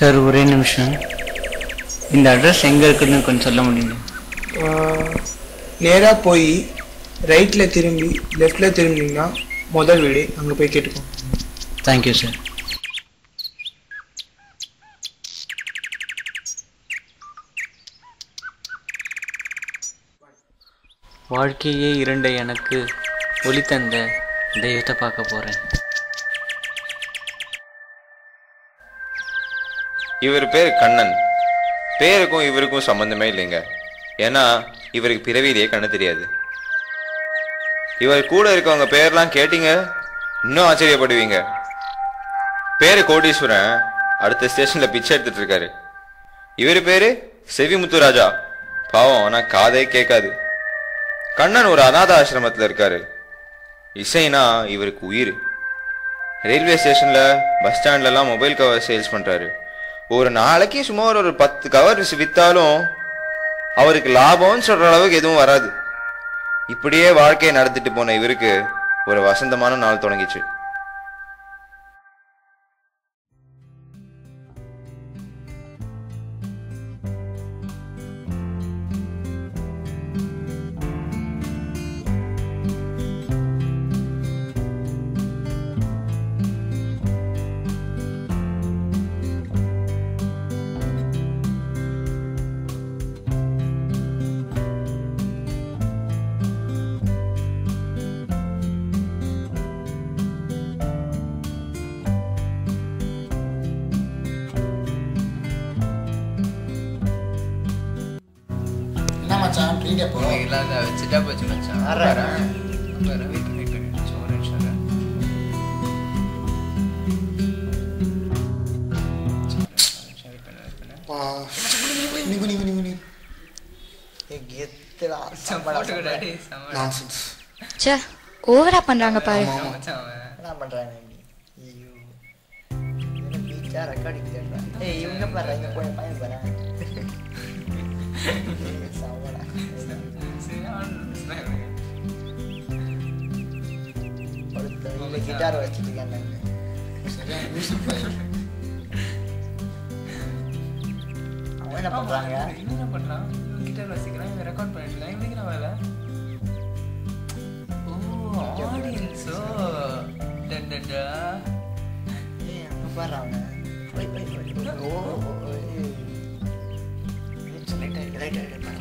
Sir ஒரே நிமிஷம். இந்த அட்ரஸ் எங்கே இருக்குன்னு கொஞ்சம் சொல்ல முடியுமா? நேராக போய் ரைட்டில் திரும்பி லெஃப்டில் திரும்பினீங்கன்னா முதல் வீடு அங்கே போய் கேட்டுக்கோ. தேங்க்யூ சார் வாழ்க்கையே இருண்ட எனக்கு ஒளி தந்த தெய்வத்தை பார்க்க போகிறேன் இவர் பேர் கண்ணன். பேருக்கும் இவருக்கும் சம்பந்தமே இல்லைங்க. ஏன்னா இவருக்கு பிறவியிலேயே கண்ணு தெரியாது. இவர் கூட இருக்கவங்க பேர்லாம் கேட்டீங்க இன்னும் ஆச்சரியப்படுவீங்க. பேரு கோடீஸ்வரன் அடுத்த ஸ்டேஷன்ல பிச்சை எடுத்துட்டு இருக்காரு. இவர் பேரு செவிமுத்துராஜா பாவம் ஆனா காதே கேட்காது. கண்ணன் ஒரு அநாத ஆசிரமத்தில் இருக்காரு. இசைனா இவருக்கு உயிர். ரயில்வே ஸ்டேஷன்ல பஸ் ஸ்டாண்ட்லலாம் மொபைல் கவர் சேல்ஸ் பண்றாரு. ஒரு நாளைக்கு சுமார் ஒரு பத்து கவர் வித்தாலும் அவருக்கு லாபம்னு சொல்ற அளவுக்கு எதுவும் வராது. இப்படியே வாழ்க்கையை நடத்திட்டு போன இவருக்கு ஒரு வசந்தமான நாள் தொடங்கிச்சு. மச்சான் ட்ரீட் எப்போ இல்லாத வச்சுட்டா போச்சு மச்சான். வரேன் வெயிட் வெயிட் ஒரு நிமிஷம் ஓவரா பண்றாங்க பாரு. என்ன பண்றாங்க ஐயோ என்ன பீச்சா ரெக்கார்டிங் தேடுறா ஏய் இவங்க பாரு இங்க போய் பையன் பாரு சவடா சரி, அவன் ஸ்மைல். ஒருத்தர் இங்க கிட்டார் வச்சிட்டு இருக்காங்க சரியா மியூசிக் அவன் என்ன பண்றாங்க இவன் என்ன பண்றான்? இவன் guitar வாசிக்கிறான், இவன் record பண்ணிட்டு இருக்கான். இவனுக்கு என்ன வேலை? ஓ, audience ஓ. டா, டா, டா. ஏய் அங்க பாரு அவன் போய் போய் போய் ஓ ஓ, ஓ, ஏய். லைட் ஆயிடு லைட் ஆயிடு பாரு லைட்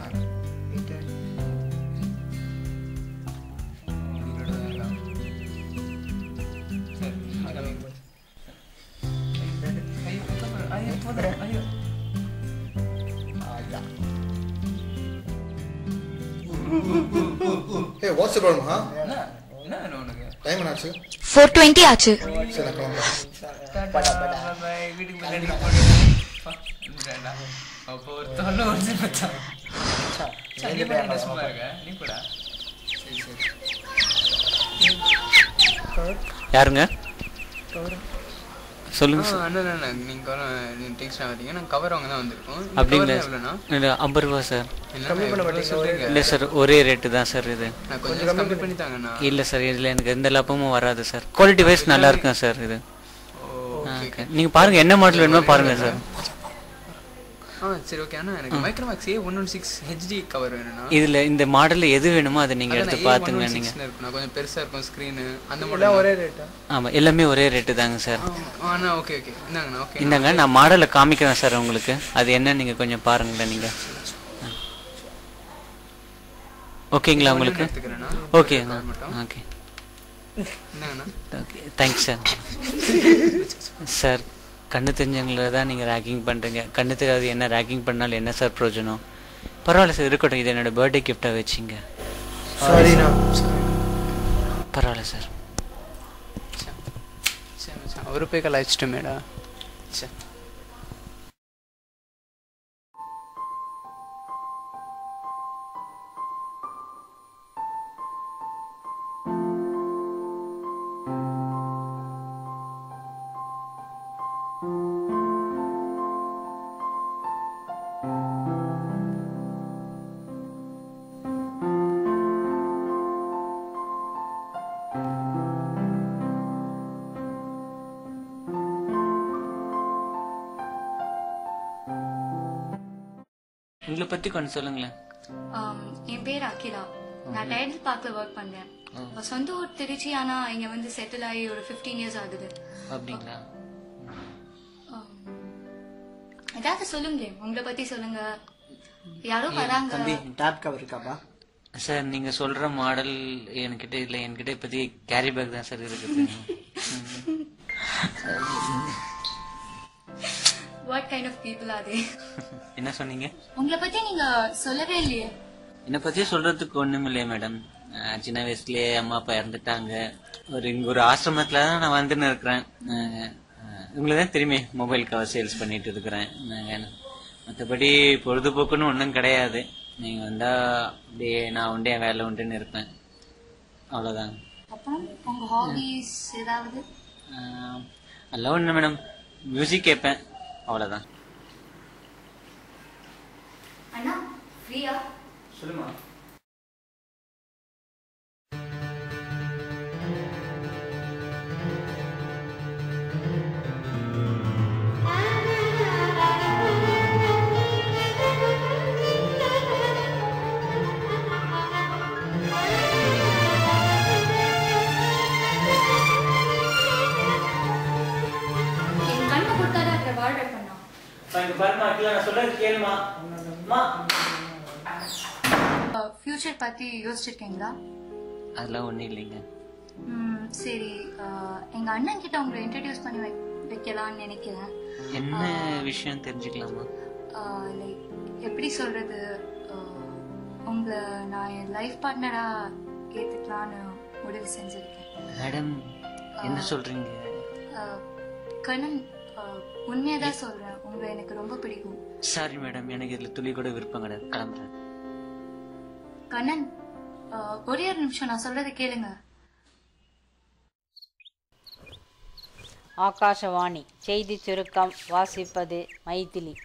போதும், ஐயோ. அதான் ஏய் வாட்ஸ் த ப்ராப்ளம் ஹா என்ன என்ன உனக்கு டைம் என்னாச்சு ஃபோர் டுவெண்ட்டி ஆச்சு சரி நான் கிளம்புறேன் படா, படா. வீட்டுக்கு போய் ரெடி போடு. பா, இல்லடா. அப்போ ஒரு தொல்லை வருது மச்சான். மச்சான், நீ போய் என்ன சும்மா இருக்க? நீ போடா. சரி, சரி. யாருங்க சொல்லுங்க அண்ணா, அண்ணா, அண்ணா, நீங்க கவலை- நீங்க tension ஆகாதீங்க. நாங்க cover வாங்க தான் வந்திருக்கோம். இந்த அப்படிங்களா cover எவ்வளோண்ணா? இல்லை ஐம்பது ரூபா சார்? இல்லை சார் ஒரே ரேட்டு தான் சார் இது நான் கொஞ்சம் கம்மி பண்ணி தாங்கண்ணா. இல்லை சார் இதில் எனக்கு எந்த லாபமும் வராது சார் குவாலிட்டி வைஸ் நல்லா இருக்கும் சார் இது நீங்கள் பாருங்கள் என்ன மாடல் வேணுமோ பாருங்கள் சார் ஆ, சரி, okay, அண்ணா, எனக்கு Micromax A116 HD cover வேணும்ண்ணா. இதில் இந்த மாடலில் எது வேணுமோ அதை நீங்கள் எடுத்து பார்த்துங்க A116 நீங்கள் இருக்குண்ணா. கொஞ்சம் பெருசா இருக்கும் screen. அந்த எல்லாம் model ஒரே ரேட்டா ஆமாம் எல்லாமே ஒரே ரேட்டு தாங்க சார் அண்ணா, okay, okay. இந்தாங்கண்ணா, okay. இந்தாங்க நான் மாடலை காமிக்கிறேன் சார் உங்களுக்கு அது என்ன நீங்கள் கொஞ்சம் பாருங்களேன் நீங்கள் ஓகேங்களா உங்களுக்கு. Okay. Okay. Okay thanks sir sir கண்ணு தெரிஞ்சவங்கள தான் நீங்கள் ரேக்கிங் பண்ணுறீங்க கண்ணு தெரியாது என்ன ரேக்கிங் பண்ணாலும் என்ன சார் பிரயோஜனம்? பரவாயில்ல சார் இருக்கட்டும். இது என்னோட பர்த்டே கிஃப்டாக வச்சிங்க. பரவாயில்ல சார் ஒரு போய் கலாய்ச்சிட்டோமேடா சரி பத்தி கொஞ்சம் சொல்லுங்களேன். என் பேர் அகிலா. நான் டைட்டில் பார்க்ல ஒர்க் பண்றேன். சொந்த ஊர் திருச்சி ஆனா இங்க வந்து செட்டில் ஆகி ஒரு 15 இயர்ஸ் ஆகுது. அப்படிங்களா? ஏதாவது சொல்லுங்களேன் உங்களை பத்தி சொல்லுங்க. யாரோ வராங்க. தம்பி டாப் கவர் இருக்காப்பா? சார் நீங்க சொல்ற மாடல் என்கிட்ட இல்ல. என்கிட்ட இப்போதைக்கு கேரி பேக் தான் சார் இருக்குது. What kind of people are they என்ன சொன்னீங்க? உங்களை பத்தி நீங்க சொல்லவே இல்லையே. என்னை பத்தி சொல்றதுக்கு ஒண்ணும் இல்லையே மேடம் சின்ன வயசுலயே அம்மா அப்பா இறந்துட்டாங்க. ஒரு இங்க ஒரு ஆசிரமத்துல தான் நான் வந்துன்னு இருக்கிறேன். உங்களுக்கு தான் தெரியுமே மொபைல் கவர் சேல்ஸ் பண்ணிட்டு இருக்கிறேன். மற்றபடி பொழுதுபோக்குன்னு ஒன்றும் கிடையாது. நீங்க வந்தா அப்படியே நான் உண்டு என் வேலை உண்டுன்னு இருப்பேன். அவ்வளோதாங்க அப்புறம் உங்க ஹாபிஸ் ஏதாவது? அதெல்லாம் ஒன்று மேடம் மியூசிக் கேட்பேன். அவ்வளோதான் அண்ணா ஃப்ரீயா சொல்லுமா நான் சொல்றது கேளுமா? ஃபியூச்சர் பத்தி யோசிச்சிருக்கீங்களா? அதெல்லாம் ஒன்றும் இல்லைங்க. ம், சரி. எங்க அண்ணன் கிட்ட உங்களை இன்ட்ரடியூஸ் பண்ணி வைக்கலாம்னு நினைக்கிறேன். என்ன விஷயம் தெரிஞ்சுக்கலாமா? லைக் எப்படி சொல்றது? உங்களை நான் என் லைஃப் பார்ட்னரா ஏத்துக்கலாம்னு முடிவு செஞ்சிருக்கேன். மேடம் என்ன சொல்றீங்க? கண்ணன் உண்மையாதான் சொல்றேன். உங்களை எனக்கு ரொம்ப பிடிக்கும். சாரி மேடம் எனக்கு இதுல துளி கூட விருப்பம் கிடையாது. கிளம்புறேன். கண்ணன் ஒரே ஒரு நிமிஷம். நான் சொல்றதை கேளுங்க. ஆகாஷவாணி செய்தி சுருக்கம் வாசிப்பது மைதிலி.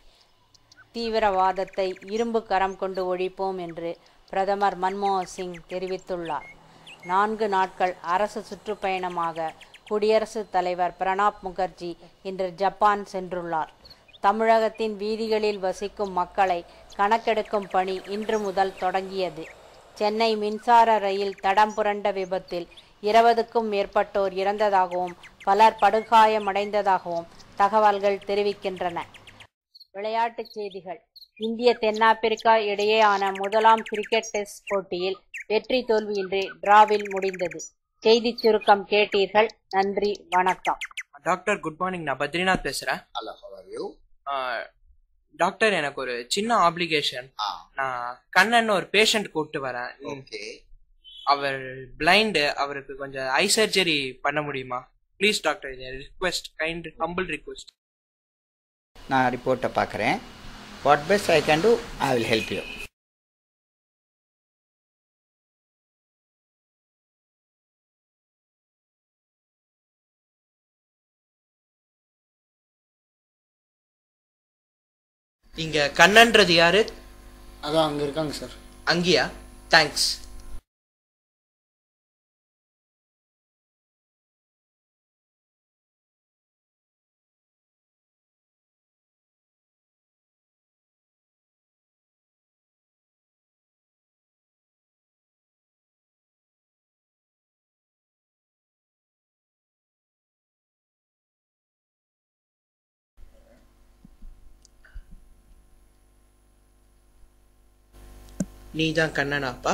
தீவிரவாதத்தை இரும்பு கரம் கொண்டு ஒழிப்போம் என்று பிரதமர் மன்மோகன் சிங் தெரிவித்துள்ளார். நான்கு நாட்கள் அரசு சுற்றுப்பயணமாக குடியரசுத் தலைவர் பிரணாப் முகர்ஜி இன்று ஜப்பான் சென்றுள்ளார். தமிழகத்தின் வீதிகளில் வசிக்கும் மக்களை கணக்கெடுக்கும் பணி இன்று முதல் தொடங்கியது. சென்னை மின்சார ரயில் தடம் புரண்ட விபத்தில் இருபதுக்கும் மேற்பட்டோர் இறந்ததாகவும் பலர் படுகாயமடைந்ததாகவும் தகவல்கள் தெரிவிக்கின்றன. விளையாட்டுச் செய்திகள். இந்திய தென்னாப்பிரிக்கா இடையேயான முதலாம் கிரிக்கெட் டெஸ்ட் போட்டியில் வெற்றி தோல்வியின்றி டிராவில் முடிந்தது. செய்திச் சுருக்கம் கேட்டீர்கள். நன்றி வணக்கம். Doctor good morning. நான் பத்ரிநாத் பேசுறேன். Hello how are you doctor எனக்கு ஒரு சின்ன ஆப்ளிகேஷன் நான் கண்ணன் ஒரு பேஷண்ட் கூப்பிட்டு வரேன். ஓகே. அவர் பிளைண்டு அவருக்கு கொஞ்சம் ஐ சர்ஜரி பண்ண முடியுமா? Please doctor request kind humble request நான் ரிப்போர்ட்டை பார்க்குறேன். What best I can do I will help you இங்க கண்ணன்றது யாரு? அதான் அங்கே இருக்காங்க சார். அங்கேயா? தேங்க்ஸ் நீ தான் கண்ணனாப்பா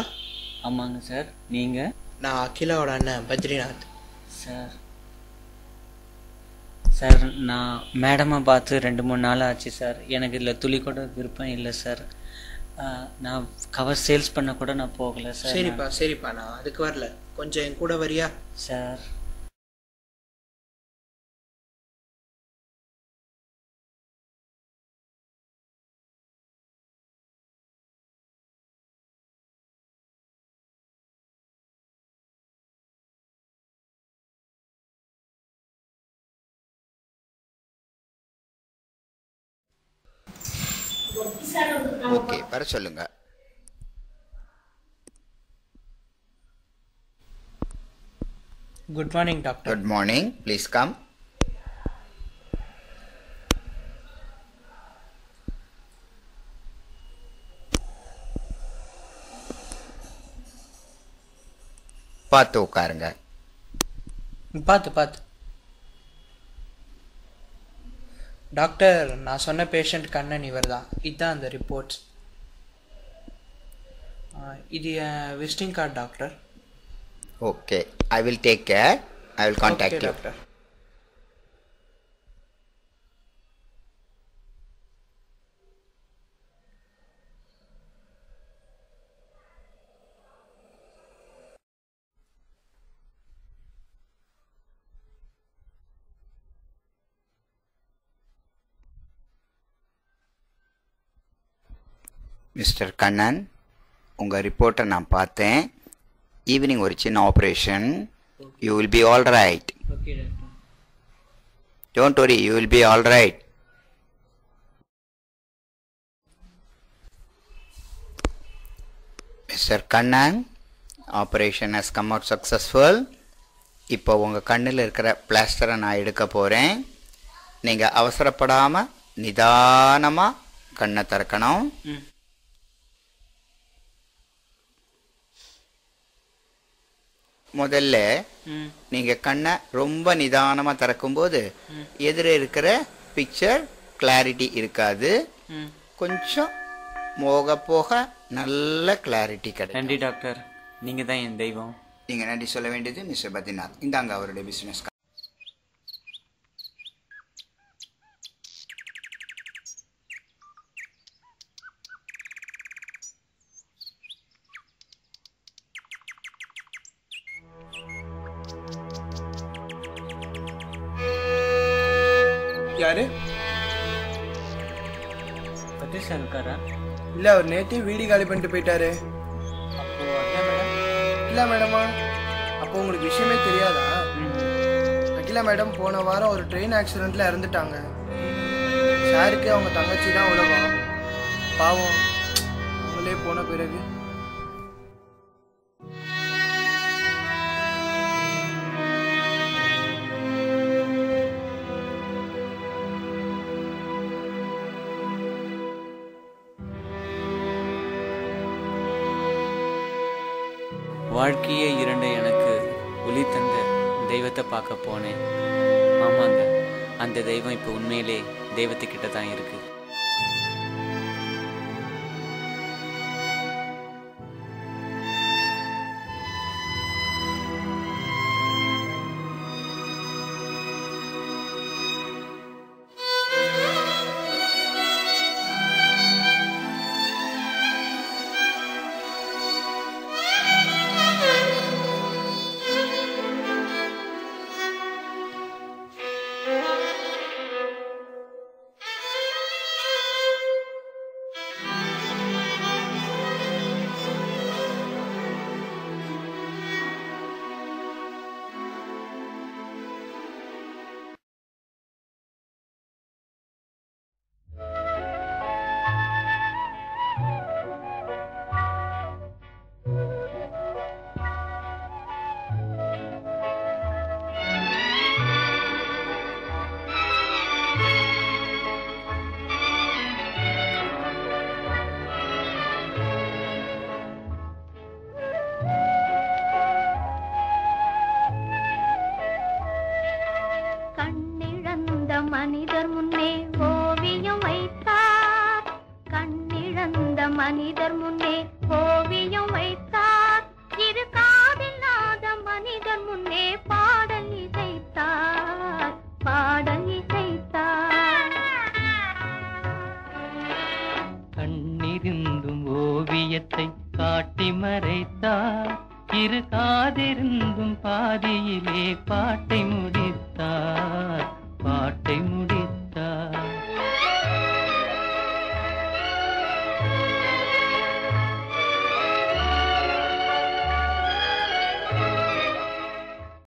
ஆமாங்க சார். நீங்க? நான் அகிலாவோட அண்ணன் பத்ரிநாத். சார். சார் நான் மேடமை பார்த்து ரெண்டு மூணு நாள் ஆச்சு சார். எனக்கு இதில் துளி கூட விருப்பம் இல்லை சார். நான் கவர் சேல்ஸ் பண்ண கூட நான் போகல சார். சரிப்பா சரிப்பா. நான் அதுக்கு வரல. கொஞ்சம் என் கூட வரியா? சார். ஓகே வர சொல்லுங்க. Good morning doctor good morning please come பார்த்து உட்காருங்க. பார்த்து பார்த்து. டாக்டர் நான் சொன்ன பேஷண்ட் கண்ணன் இவர் தான் இதுதான் அந்த ரிப்போர்ட்ஸ் இது என் visiting card doctor okay I will take care I will contact doctor mister Kannan உங்கள் ரிப்போர்ட்டை நான் பார்த்தேன். ஈவினிங் ஒரு சின்ன operation. You will be all right don't worry you will be all right mister Kannan operation has come out successful இப்போ உங்கள் கண்ணில் இருக்கிற பிளாஸ்டரை நான் எடுக்க போகிறேன் நீங்கள் அவசரப்படாமல் நிதானமாக கண்ணை திறக்கணும். முதல்ல ம். நீங்கள் கண்ணை ரொம்ப நிதானமாக திறக்கும்போது எதிர இருக்கிற பிக்சர் கிளாரிட்டி இருக்காது. கொஞ்சம் போக போக நல்ல கிளாரிட்டி கிடைக்கும். நன்றி டாக்டர் நீங்க தான் என் தெய்வம். நீங்கள் நன்றி சொல்ல வேண்டியது மிஸ்டர் பத்ரிநாத். இந்தாங்க அவருடைய பிஸ்னஸ் யாரு? பத்ரிஷா இருக்காரா இல்ல அவர் நேத்தே வீடு காலி பண்ணிட்டு போயிட்டாரு. அப்போ அதான் மேடம்? இல்ல மேடமா? அப்போ உங்களுக்கு விஷயமே தெரியாதா? அகிலா மேடம் போன வாரம் ஒரு ட்ரெயின் ஆக்சிடென்ட்ல இறந்துட்டாங்க. சாருக்கு அவங்க தங்கச்சி தான் உலகம். பாவம். அவங்களே போன பிறகு. வாழ்க்கையே இரண்டு எனக்கு ஒளி தந்த தெய்வத்தை பார்க்க போனேன். ஆமாங்க அந்த தெய்வம் இப்போ உண்மையிலே தெய்வத்துக்கிட்ட தான் இருக்குது